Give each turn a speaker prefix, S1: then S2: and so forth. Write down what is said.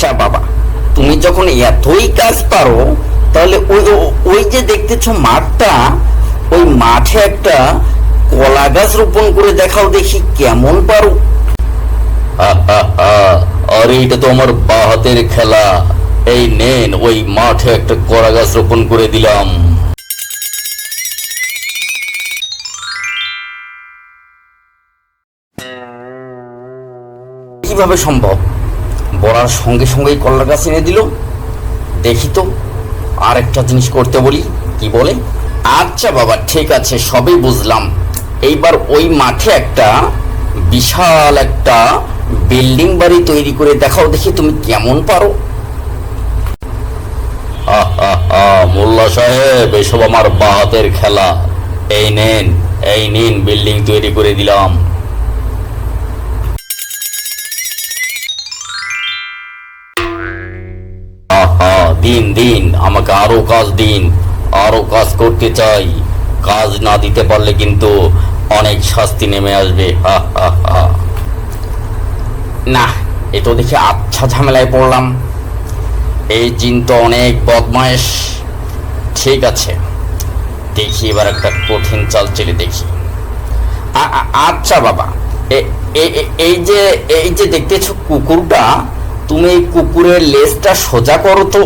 S1: আচ্ছা বাবা তুমি যখন এতই কাজ পারো তাহলে ওই ওই যে দেখতেছো মাঠটা ওই মাঠে একটা কলা গাছ রোপণ করে দেখাও দেখি কেমন পারো।
S2: আরে এটা তো আমার বা হাতের খেলা। এই নেন ওই মাঠে একটা কড়া গাছ রোপণ করে দিলাম।
S1: কীভাবে সম্ভব? বলার সঙ্গে সঙ্গেই কলার গাছ এনে দিল। দেখি তো আর একটা জিনিস করতে বলি, কি বলে? আচ্ছা বাবা, ঠিক আছে, সবই বুঝলাম। এইবার ওই মাঠে একটা বিশাল একটা বিল্ডিং বাড়ি তৈরি করে দেখাও দেখি তুমি কেমন পারো।
S2: মোল্লা সাহেব, এসব আমার বা হাতের খেলা। এই নেন, এই নিন, বিল্ডিং তৈরি করে দিলাম। দিন দিন, আমাকে আরও কাজ দিন, আরও কাজ করতে চাই। কাজ না দিতে পারলে কিন্তু অনেক শাস্তি নেমে আসবে। হা হা
S1: না, এ তো দেখি আচ্ছা ঝামেলায় পড়লাম। এই জিন তো অনেক বদমায়েশ। ঠিক আছে, দেখি এবার একটা কঠিন চাল চেলে দেখি আচ্ছা বাবা এই যে এই যে দেখতেছো কুকুরটা, তুমি এই কুকুরের লেজটা সোজা করো তো।